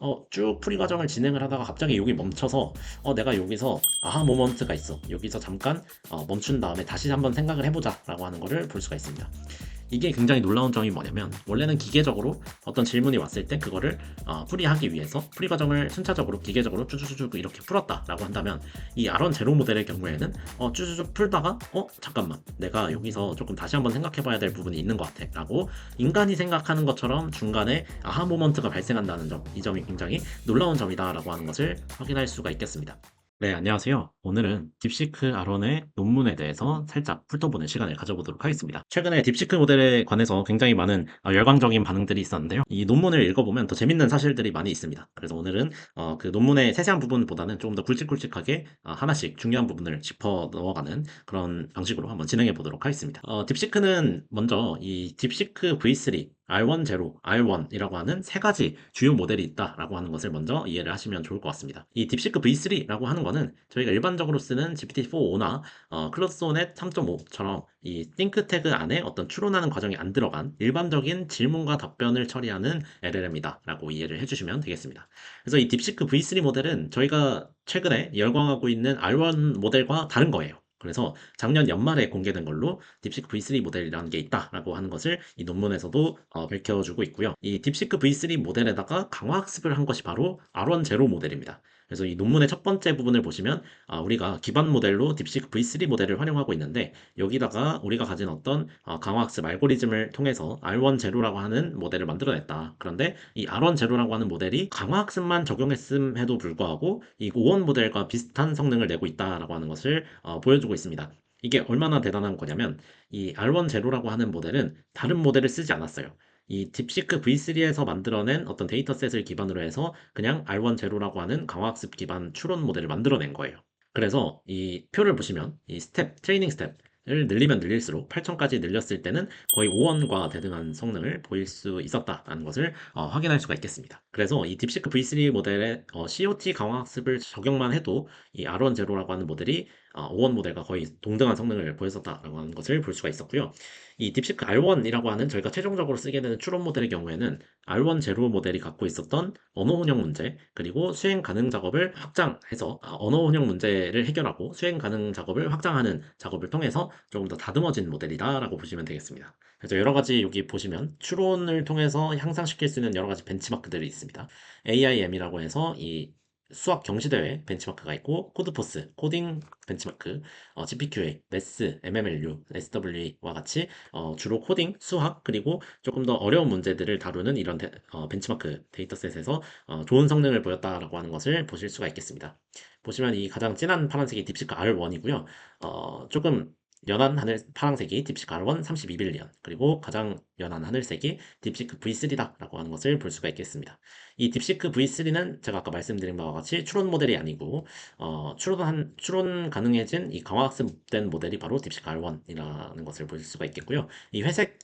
어, 쭉 풀이 과정을 진행을 하다가 갑자기 여기 멈춰서 어, 내가 여기서 아하 모먼트가 있어. 여기서 잠깐 어, 멈춘 다음에 다시 한번 생각을 해보자 라고 하는 거를 볼 수가 있습니다. 이게 굉장히 놀라운 점이 뭐냐면 원래는 기계적으로 어떤 질문이 왔을 때 그거를 어, 풀이하기 위해서 풀이 과정을 순차적으로 기계적으로 쭈쭈쭈쭈 이렇게 풀었다라고 한다면 이 아론 제로 모델의 경우에는 어, 쭈쭈쭈 풀다가 어 잠깐만 내가 여기서 조금 다시 한번 생각해봐야 될 부분이 있는 것 같아라고 인간이 생각하는 것처럼 중간에 아하 모먼트가 발생한다는 점 이 점이 굉장히 놀라운 점이다라고 하는 것을 확인할 수가 있겠습니다. 네, 안녕하세요. 오늘은 딥시크 아론의 논문에 대해서 살짝 훑어보는 시간을 가져보도록 하겠습니다. 최근에 딥시크 모델에 관해서 굉장히 많은 어, 열광적인 반응들이 있었는데요. 이 논문을 읽어보면 더 재밌는 사실들이 많이 있습니다. 그래서 오늘은 어, 그 논문의 세세한 부분보다는 조금 더 굵직굵직하게 어, 하나씩 중요한 부분을 짚어 넣어가는 그런 방식으로 한번 진행해 보도록 하겠습니다. 어, 딥시크는 먼저 이 딥시크 V3 R1 제로, R1이라고 하는 세 가지 주요 모델이 있다라고 하는 것을 먼저 이해를 하시면 좋을 것 같습니다. 이 딥시크 V3라고 하는 거는 저희가 일반적으로 쓰는 GPT-4o나 어, 클로소넷 3.5처럼 이 띵크태그 안에 어떤 추론하는 과정이 안 들어간 일반적인 질문과 답변을 처리하는 LLM이다라고 이해를 해주시면 되겠습니다. 그래서 이 딥시크 V3 모델은 저희가 최근에 열광하고 있는 R1 모델과 다른 거예요. 그래서 작년 연말에 공개된 걸로 딥시크 V3 모델이라는 게 있다라고 하는 것을 이 논문에서도 어, 밝혀주고 있고요. 이 딥시크 V3 모델에다가 강화학습을 한 것이 바로 R1 제로 모델입니다. 그래서 이 논문의 첫 번째 부분을 보시면 아, 우리가 기반 모델로 딥시크 V3 모델을 활용하고 있는데 여기다가 우리가 가진 어떤 어, 강화학습 알고리즘을 통해서 R1 제로라고 하는 모델을 만들어냈다. 그런데 이 R1 제로라고 하는 모델이 강화학습만 적용했음에도 불구하고 이 O1 모델과 비슷한 성능을 내고 있다라고 하는 것을 어, 보여주고 있습니다. 이게 얼마나 대단한 거냐면 이 R1 제로라고 하는 모델은 다른 모델을 쓰지 않았어요. 이 딥시크 V3에서 만들어낸 어떤 데이터셋을 기반으로 해서 그냥 R1 제로라고 하는 강화학습 기반 추론 모델을 만들어낸 거예요. 그래서 이 표를 보시면 이 스텝, 트레이닝 스텝을 늘리면 늘릴수록 8천까지 늘렸을 때는 거의 5원과 대등한 성능을 보일 수 있었다는 것을 어, 확인할 수가 있겠습니다. 그래서 이 딥시크 V3 모델의 어, COT 강화학습을 적용만 해도 이 R1 제로라고 하는 모델이 어, 5원 모델과 거의 동등한 성능을 보였었다라고 하는 것을 볼 수가 있었고요. 이 딥시크 R1이라고 하는 저희가 최종적으로 쓰게 되는 추론 모델의 경우에는 R1 제로 모델이 갖고 있었던 언어 혼용 문제 그리고 수행 가능 작업을 확장해서 아, 언어 혼용 문제를 해결하고 수행 가능 작업을 확장하는 작업을 통해서 조금 더 다듬어진 모델이다라고 보시면 되겠습니다. 그래서 여러 가지 여기 보시면 추론을 통해서 향상시킬 수 있는 여러 가지 벤치마크들이 있습니다. AIM이라고 해서 이 수학 경시대회 벤치마크가 있고 코드포스 코딩 벤치마크 어, GPQA, MES, MMLU, SWE와 같이 어, 주로 코딩, 수학 그리고 조금 더 어려운 문제들을 다루는 이런 데, 어, 벤치마크 데이터셋에서 어, 좋은 성능을 보였다라고 하는 것을 보실 수가 있겠습니다. 보시면 이 가장 진한 파란색이 딥시크 R1이고요. 어, 조금 연한 하늘 파란색이 딥시크 R1 32빌리언 그리고 가장 연한 하늘색이 딥시크 V3다 라고 하는 것을 볼 수가 있겠습니다. 이 딥시크 V3는 제가 아까 말씀드린 바와 같이 추론 모델이 아니고 어, 추론한 추론 가능해진 이 강화학습된 모델이 바로 딥시크 R1이라는 것을 볼 수가 있겠고요. 이 회색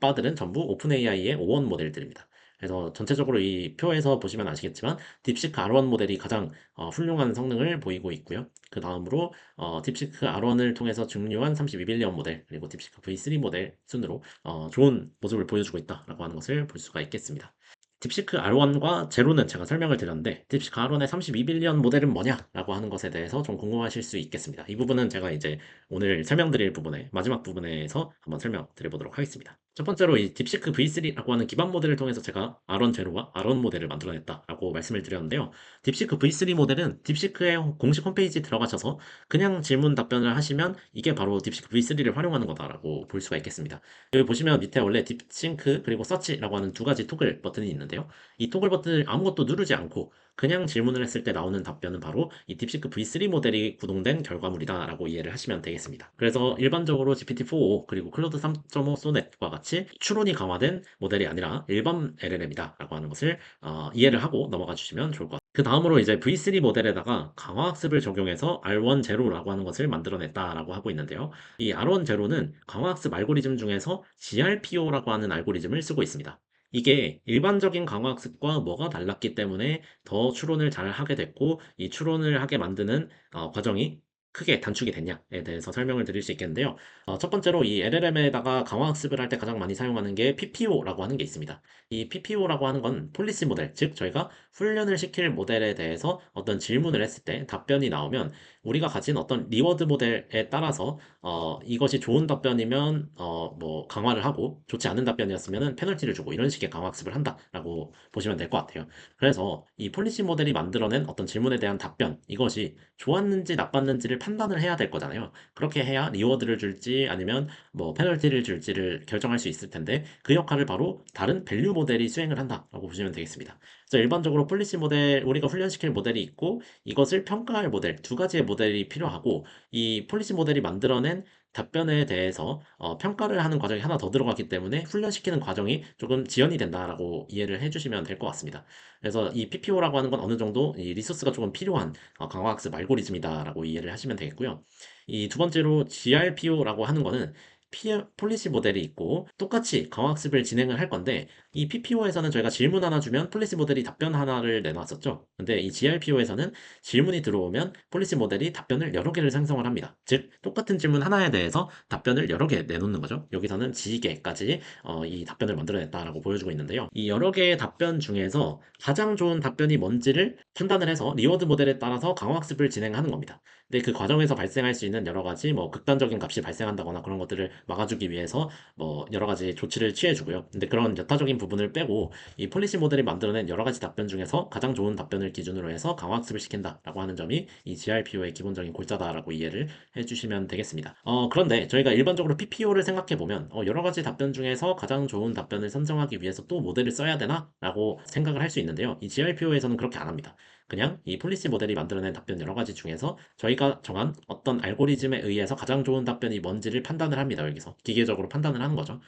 바들은 전부 오픈 AI의 O1 모델들입니다. 그래서 전체적으로 이 표에서 보시면 아시겠지만 딥시크 R1 모델이 가장 어, 훌륭한 성능을 보이고 있고요. 그 다음으로 어, 딥시크 R1을 통해서 증류한 32빌리언 모델 그리고 딥시크 V3 모델 순으로 어, 좋은 모습을 보여주고 있다라고 하는 것을 볼 수가 있겠습니다. 딥시크 R1과 제로는 제가 설명을 드렸는데 딥시크 R1의 32빌리언 모델은 뭐냐라고 하는 것에 대해서 좀 궁금하실 수 있겠습니다. 이 부분은 제가 이제 오늘 설명드릴 부분에 마지막 부분에서 한번 설명드려 보도록 하겠습니다. 첫 번째로 이 딥시크 V3라고 하는 기반 모델을 통해서 제가 R1 제로와 R1 모델을 만들어냈다라고 말씀을 드렸는데요. 딥시크 V3 모델은 딥시크의 공식 홈페이지 들어가셔서 그냥 질문 답변을 하시면 이게 바로 딥시크 V3를 활용하는 거다라고 볼 수가 있겠습니다. 여기 보시면 밑에 원래 딥싱크 그리고 서치라고 하는 두 가지 토글 버튼이 있는데요. 이 토글 버튼을 아무것도 누르지 않고 그냥 질문을 했을 때 나오는 답변은 바로 이 딥시크 V3 모델이 구동된 결과물이다 라고 이해를 하시면 되겠습니다. 그래서 일반적으로 GPT-4o 그리고 클로드 3.5 소넷과 같이 추론이 강화된 모델이 아니라 일반 LLM이다 라고 하는 것을 어, 이해를 하고 넘어가 주시면 좋을 것 같습니다. 그 다음으로 이제 V3 모델에다가 강화학습을 적용해서 R1 제로라고 하는 것을 만들어냈다라고 하고 있는데요. 이 R1 제로는 강화학습 알고리즘 중에서 GRPO라고 하는 알고리즘을 쓰고 있습니다. 이게 일반적인 강화학습과 뭐가 달랐기 때문에 더 추론을 잘 하게 됐고 이 추론을 하게 만드는 어, 과정이 크게 단축이 됐냐에 대해서 설명을 드릴 수 있겠는데요. 어, 첫 번째로 이 LLM에다가 강화 학습을 할 때 가장 많이 사용하는 게 PPO라고 하는 게 있습니다. 이 PPO라고 하는 건 폴리시 모델, 즉 저희가 훈련을 시킬 모델에 대해서 어떤 질문을 했을 때 답변이 나오면 우리가 가진 어떤 리워드 모델에 따라서 어, 이것이 좋은 답변이면 어, 뭐 강화를 하고 좋지 않은 답변이었으면 페널티를 주고 이런 식의 강화 학습을 한다라고 보시면 될 것 같아요. 그래서 이 폴리시 모델이 만들어낸 어떤 질문에 대한 답변 이것이 좋았는지 나빴는지를 판단을 해야 될 거잖아요. 그렇게 해야 리워드를 줄지 아니면 뭐 페널티를 줄지를 결정할 수 있을 텐데 그 역할을 바로 다른 밸류 모델이 수행을 한다라고 보시면 되겠습니다. 그래서 일반적으로 폴리시 모델 우리가 훈련시킬 모델이 있고 이것을 평가할 모델 두 가지의 모델이 필요하고 이 폴리시 모델이 만들어낸 답변에 대해서 어, 평가를 하는 과정이 하나 더 들어가기 때문에 훈련시키는 과정이 조금 지연이 된다라고 이해를 해주시면 될 것 같습니다. 그래서 이 PPO라고 하는 건 어느 정도 이 리소스가 조금 필요한 어, 강화학습 알고리즘이다라고 이해를 하시면 되겠고요. 이 두 번째로 GRPO라고 하는 거는 피- 폴리시 모델이 있고 똑같이 강화학습을 진행을 할 건데 이 PPO에서는 저희가 질문 하나 주면 폴리시 모델이 답변 하나를 내놨었죠. 근데 이 GRPO에서는 질문이 들어오면 폴리시 모델이 답변을 여러 개를 생성을 합니다. 즉 똑같은 질문 하나에 대해서 답변을 여러 개 내놓는 거죠. 여기서는 지개까지 어, 이 답변을 만들어냈다라고 보여주고 있는데요. 이 여러 개의 답변 중에서 가장 좋은 답변이 뭔지를 판단을 해서 리워드 모델에 따라서 강화학습을 진행하는 겁니다. 근데 그 과정에서 발생할 수 있는 여러 가지 뭐 극단적인 값이 발생한다거나 그런 것들을 막아주기 위해서 뭐 여러 가지 조치를 취해주고요. 근데 그런 여타적인 부분을 빼고 이 폴리시 모델이 만들어낸 여러 가지 답변 중에서 가장 좋은 답변을 기준으로 해서 강화학습을 시킨다라고 하는 점이 이 GRPO의 기본적인 골자다라고 이해를 해주시면 되겠습니다. 어, 그런데 저희가 일반적으로 PPO를 생각해 보면 어, 여러 가지 답변 중에서 가장 좋은 답변을 선정하기 위해서 또 모델을 써야 되나라고 생각을 할 수 있는데요. 이 GRPO에서는 그렇게 안 합니다. 그냥 이 폴리시 모델이 만들어낸 답변 여러 가지 중에서 저희가 정한 어떤 알고리즘에 의해서 가장 좋은 답변이 뭔지를 판단을 합니다. 여기서 기계적으로 판단을 하는 거죠.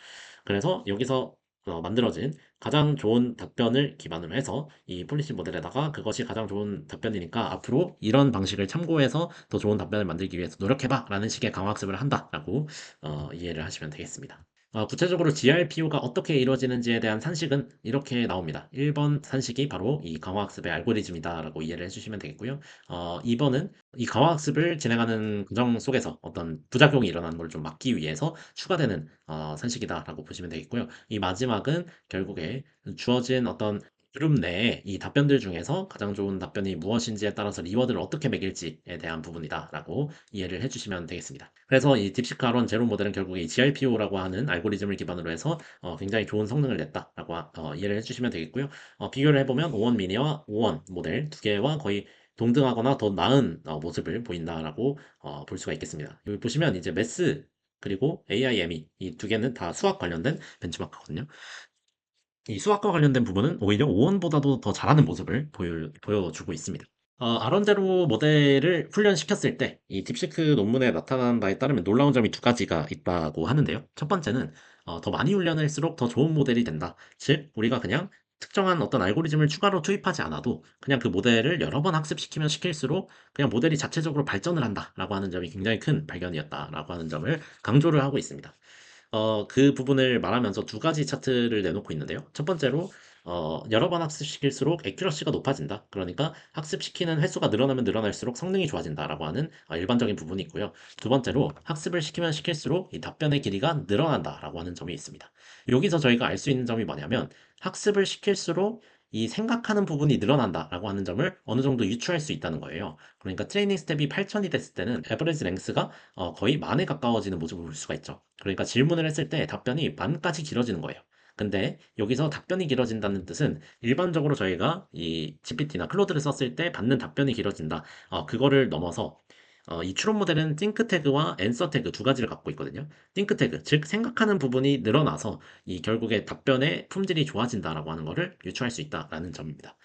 그래서 여기서 어, 만들어진 가장 좋은 답변을 기반으로 해서 이 폴리시 모델에다가 그것이 가장 좋은 답변이니까 앞으로 이런 방식을 참고해서 더 좋은 답변을 만들기 위해서 노력해봐 라는 식의 강화학습을 한다라고 어, 이해를 하시면 되겠습니다. 어, 구체적으로 GRPU가 어떻게 이루어지는지에 대한 산식은 이렇게 나옵니다. 1번 산식이 바로 이 강화학습의 알고리즘이다라고 이해를 해주시면 되겠고요. 어, 2번은 이 강화학습을 진행하는 과정 속에서 어떤 부작용이 일어나는 걸 좀 막기 위해서 추가되는 어, 산식이다라고 보시면 되겠고요. 이 마지막은 결국에 주어진 어떤 그룹 내에 이 답변들 중에서 가장 좋은 답변이 무엇인지에 따라서 리워드를 어떻게 매길지에 대한 부분이다 라고 이해를 해주시면 되겠습니다. 그래서 이 딥시크 아론 제로 모델은 결국에 이 GRPO라고 하는 알고리즘을 기반으로 해서 어, 굉장히 좋은 성능을 냈다 라고 어, 이해를 해주시면 되겠고요. 어, 비교를 해보면 5원 미니와 5원 모델 두 개와 거의 동등하거나 더 나은 어, 모습을 보인다라고 어, 볼 수가 있겠습니다. 여기 보시면 이제 메스 그리고 AIME 이 두 개는 다 수학 관련된 벤치마크거든요. 이 수학과 관련된 부분은 오히려 5원보다도 더 잘하는 모습을 보여, 보여주고 있습니다. 어, 아론제로 모델을 훈련시켰을 때 이 딥시크 논문에 나타난 바에 따르면 놀라운 점이 두 가지가 있다고 하는데요. 첫 번째는 어, 더 많이 훈련할수록 더 좋은 모델이 된다. 즉 우리가 그냥 특정한 어떤 알고리즘을 추가로 투입하지 않아도 그냥 그 모델을 여러 번 학습시키면 시킬수록 그냥 모델이 자체적으로 발전을 한다라고 하는 점이 굉장히 큰 발견이었다라고 하는 점을 강조를 하고 있습니다. 어, 그 부분을 말하면서 두 가지 차트를 내놓고 있는데요. 첫 번째로 어, 여러 번 학습시킬수록 액큐러시가 높아진다. 그러니까 학습시키는 횟수가 늘어나면 늘어날수록 성능이 좋아진다라고 하는 어, 일반적인 부분이 있고요. 두 번째로 학습을 시키면 시킬수록 이 답변의 길이가 늘어난다라고 하는 점이 있습니다. 여기서 저희가 알 수 있는 점이 뭐냐면 학습을 시킬수록 이 생각하는 부분이 늘어난다라고 하는 점을 어느 정도 유추할 수 있다는 거예요. 그러니까 트레이닝 스텝이 8천이 됐을 때는 에버리지 랭스가 어, 거의 만에 가까워지는 모습을 볼 수가 있죠. 그러니까 질문을 했을 때 답변이 만까지 길어지는 거예요. 근데 여기서 답변이 길어진다는 뜻은 일반적으로 저희가 이 GPT나 클로드를 썼을 때 받는 답변이 길어진다. 어, 그거를 넘어서 어, 이 추론 모델은 think 태그와 answer 태그 두 가지를 갖고 있거든요. think 태그, 즉 생각하는 부분이 늘어나서 이 결국에 답변의 품질이 좋아진다라고 하는 것을 유추할 수 있다라는 점입니다.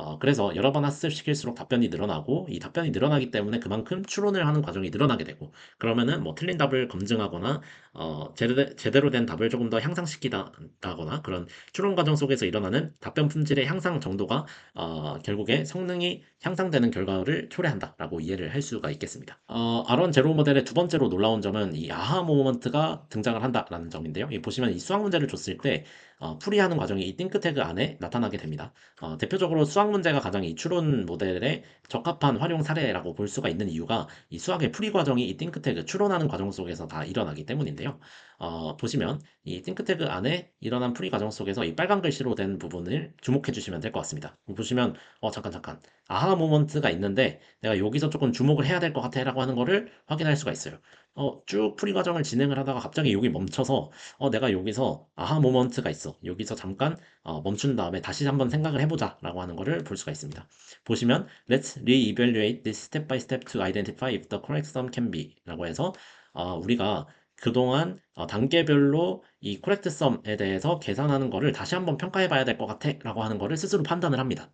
어, 그래서 여러 번 학습시킬수록 답변이 늘어나고 이 답변이 늘어나기 때문에 그만큼 추론을 하는 과정이 늘어나게 되고 그러면은 뭐 틀린 답을 검증하거나 어, 제대로, 제대로 된 답을 조금 더 향상시키다거나 그런 추론 과정 속에서 일어나는 답변 품질의 향상 정도가 어, 결국에 성능이 향상되는 결과를 초래한다라고 이해를 할 수가 있겠습니다. 어, 아론 제로 모델의 두 번째로 놀라운 점은 이 아하 모먼트가 등장을 한다라는 점인데요. 이 보시면 이 수학 문제를 줬을 때 어, 풀이하는 과정이 이 띵크 태그 안에 나타나게 됩니다. 어, 대표적으로 수학 수학 문제가 가장 이 추론 모델의 적합한 활용 사례라고 볼 수가 있는 이유가 이 수학의 풀이 과정이 이 띵크태그 추론하는 과정 속에서 다 일어나기 때문인데요. 어, 보시면 이 띵크태그 안에 일어난 풀이 과정 속에서 이 빨간 글씨로 된 부분을 주목해 주시면 될 것 같습니다. 보시면 어 잠깐 잠깐 아하 모먼트가 있는데 내가 여기서 조금 주목을 해야 될 것 같아 라고 하는 거를 확인할 수가 있어요. 어, 쭉 풀이 과정을 진행을 하다가 갑자기 여기 멈춰서 어, 내가 여기서 아하 모먼트가 있어. 여기서 잠깐 어, 멈춘 다음에 다시 한번 생각을 해보자 라고 하는 거를 볼 수가 있습니다. 보시면 Let's re-evaluate this step by step to identify if the correct sum can be 라고 해서 어, 우리가 그동안 어, 단계별로 이 correct sum에 대해서 계산하는 거를 다시 한번 평가해 봐야 될 것 같아 라고 하는 거를 스스로 판단을 합니다.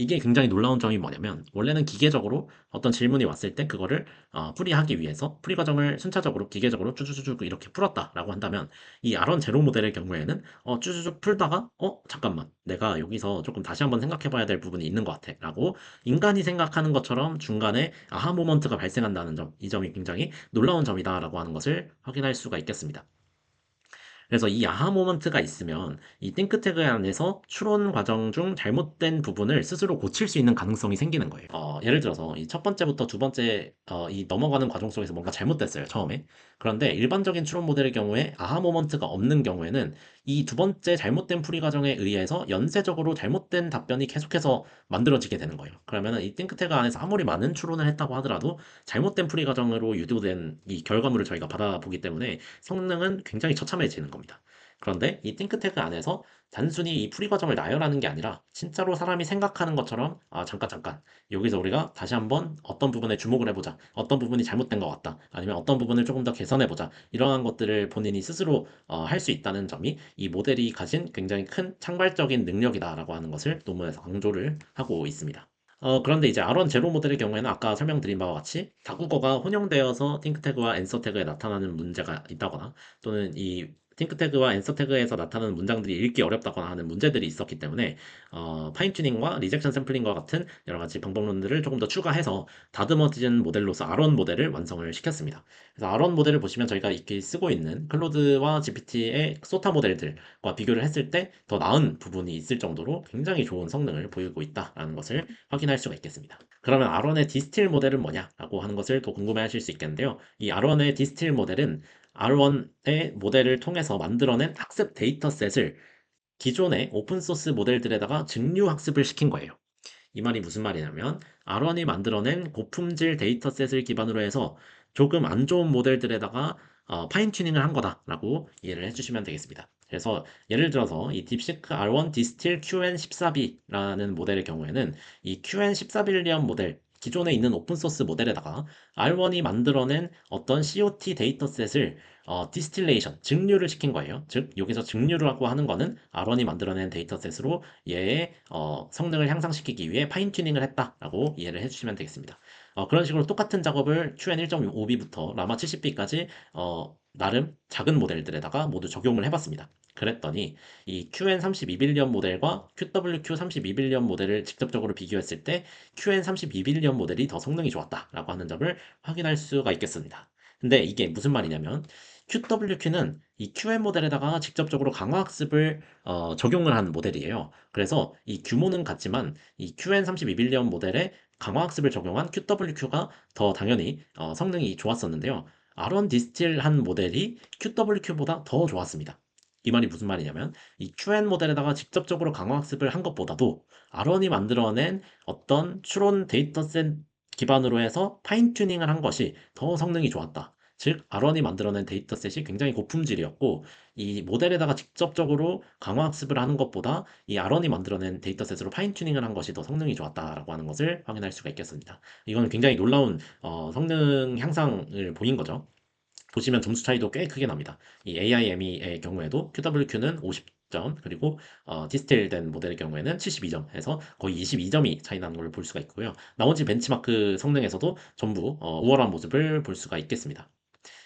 이게 굉장히 놀라운 점이 뭐냐면 원래는 기계적으로 어떤 질문이 왔을 때 그거를 어, 풀이하기 위해서 풀이 과정을 순차적으로 기계적으로 쭈쭈쭈쭈 이렇게 풀었다라고 한다면 이 아론 제로 모델의 경우에는 어, 쭈쭈쭈 풀다가 어 잠깐만 내가 여기서 조금 다시 한번 생각해봐야 될 부분이 있는 것 같아라고 인간이 생각하는 것처럼 중간에 아하 모먼트가 발생한다는 점 이 점이 굉장히 놀라운 점이다라고 하는 것을 확인할 수가 있겠습니다. 그래서 이 아하 모먼트가 있으면 이 띵크 태그 안에서 추론 과정 중 잘못된 부분을 스스로 고칠 수 있는 가능성이 생기는 거예요. 어, 예를 들어서 이 첫 번째부터 두 번째 어, 이 넘어가는 과정 속에서 뭔가 잘못됐어요 처음에. 그런데 일반적인 추론 모델의 경우에 아하 모먼트가 없는 경우에는 이 두 번째 잘못된 풀이 과정에 의해서 연쇄적으로 잘못된 답변이 계속해서 만들어지게 되는 거예요. 그러면 이 띵크태그 안에서 아무리 많은 추론을 했다고 하더라도 잘못된 풀이 과정으로 유도된 이 결과물을 저희가 받아보기 때문에 성능은 굉장히 처참해지는 겁니다. 그런데 이 띵크태그 안에서 단순히 이 풀이 과정을 나열하는 게 아니라 진짜로 사람이 생각하는 것처럼 아 잠깐 잠깐. 여기서 우리가 다시 한번 어떤 부분에 주목을 해보자. 어떤 부분이 잘못된 것 같다. 아니면 어떤 부분을 조금 더 개선해보자. 이러한 것들을 본인이 스스로 어, 할 수 있다는 점이 이 모델이 가진 굉장히 큰 창발적인 능력이다라고 하는 것을 논문에서 강조를 하고 있습니다. 어, 그런데 이제 아론 제로 모델의 경우에는 아까 설명드린 바와 같이 다국어가 혼용되어서 팅크태그와 앤서태그에 나타나는 문제가 있다거나 또는 이 팅크태그와 앤서태그에서 나타나는 문장들이 읽기 어렵다거나 하는 문제들이 있었기 때문에 어, 파인튜닝과 리젝션 샘플링과 같은 여러 가지 방법론들을 조금 더 추가해서 다듬어진 모델로서 아론 모델을 완성을 시켰습니다. 그래서 아론 모델을 보시면 저희가 이렇게 쓰고 있는 클로드와 GPT의 소타 모델들과 비교를 했을 때 더 나은 부분이 있을 정도로 굉장히 좋은 성능을 보이고 있다라는 것을 확인할 수가 있겠습니다. 그러면 아론의 디스틸 모델은 뭐냐라고 하는 것을 더 궁금해 하실 수 있겠는데요. 이 아론의 디스틸 모델은 R1의 모델을 통해서 만들어낸 학습 데이터셋을 기존의 오픈소스 모델들에다가 증류 학습을 시킨 거예요. 이 말이 무슨 말이냐면 R1이 만들어낸 고품질 데이터셋을 기반으로 해서 조금 안 좋은 모델들에다가 어, 파인 튜닝을 한 거다라고 이해를 해주시면 되겠습니다. 그래서 예를 들어서 이 딥시크 R1 디스틸 QN14B라는 모델의 경우에는 이 QN14빌리언 모델 기존에 있는 오픈소스 모델에다가 R1이 만들어낸 어떤 COT 데이터셋을 어, 디스틸레이션, 증류를 시킨 거예요. 즉, 여기서 증류라고 하는 거는 R1이 만들어낸 데이터셋으로 얘의 어, 성능을 향상시키기 위해 파인 튜닝을 했다라고 이해를 해주시면 되겠습니다. 어, 그런 식으로 똑같은 작업을 QN1.5B부터 라마 70B까지 어, 나름 작은 모델들에다가 모두 적용을 해봤습니다. 그랬더니 이 QN32빌리언 모델과 QWQ32빌리언 모델을 직접적으로 비교했을 때 QN32빌리언 모델이 더 성능이 좋았다라고 하는 점을 확인할 수가 있겠습니다. 근데 이게 무슨 말이냐면 QWQ는 이 QN 모델에다가 직접적으로 강화학습을 어, 적용을 한 모델이에요. 그래서 이 규모는 같지만 이 QN32빌리언 모델에 강화학습을 적용한 QWQ가 더 당연히 어, 성능이 좋았었는데요. R1 디스틸 한 모델이 QWQ보다 더 좋았습니다. 이 말이 무슨 말이냐면 이 QN 모델에다가 직접적으로 강화학습을 한 것보다도 R1이 만들어낸 어떤 추론 데이터셋 기반으로 해서 파인 튜닝을 한 것이 더 성능이 좋았다. 즉 R1이 만들어낸 데이터셋이 굉장히 고품질이었고 이 모델에다가 직접적으로 강화학습을 하는 것보다 이 R1이 만들어낸 데이터셋으로 파인 튜닝을 한 것이 더 성능이 좋았다라고 하는 것을 확인할 수가 있겠습니다. 이거는 굉장히 놀라운 어, 성능 향상을 보인 거죠. 보시면 점수 차이도 꽤 크게 납니다. 이 AIME의 경우에도 QWQ는 50점 그리고 어, 디스테일된 모델의 경우에는 72점 해서 거의 22점이 차이 나는 걸 볼 수가 있고요. 나머지 벤치마크 성능에서도 전부 어, 우월한 모습을 볼 수가 있겠습니다.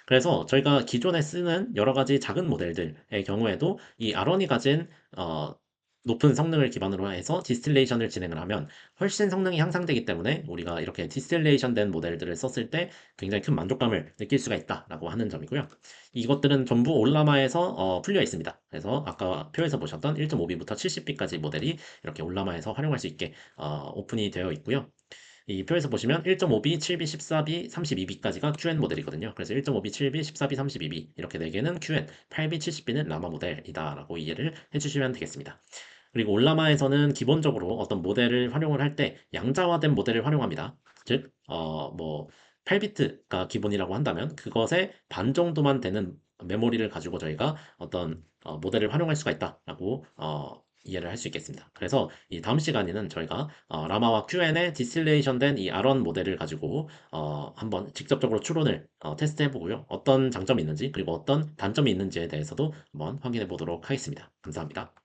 그래서 저희가 기존에 쓰는 여러 가지 작은 모델들의 경우에도 이 R1이 가진 어, 높은 성능을 기반으로 해서 디스틸레이션을 진행을 하면 훨씬 성능이 향상되기 때문에 우리가 이렇게 디스틸레이션 된 모델들을 썼을 때 굉장히 큰 만족감을 느낄 수가 있다라고 하는 점이고요. 이것들은 전부 올라마에서 어, 풀려 있습니다. 그래서 아까 표에서 보셨던 1.5B부터 70B까지 모델이 이렇게 올라마에서 활용할 수 있게 어, 오픈이 되어 있고요. 이 표에서 보시면 1.5B, 7B, 14B, 32B까지가 QN 모델이거든요. 그래서 1.5B, 7B, 14B, 32B 이렇게 4개는 QN, 8B, 70B는 라마 모델이다라고 이해를 해주시면 되겠습니다. 그리고 올라마에서는 기본적으로 어떤 모델을 활용을 할 때 양자화된 모델을 활용합니다. 즉, 어, 뭐 8비트가 기본이라고 한다면 그것의 반 정도만 되는 메모리를 가지고 저희가 어떤 어, 모델을 활용할 수가 있다라고 어, 이해를 할 수 있겠습니다. 그래서 이 다음 시간에는 저희가 어, 라마와 QN의 디스틸레이션 된이 R1 모델을 가지고 어, 한번 직접적으로 추론을 어, 테스트 해 보고요. 어떤 장점이 있는지 그리고 어떤 단점이 있는지에 대해서도 한번 확인해 보도록 하겠습니다. 감사합니다.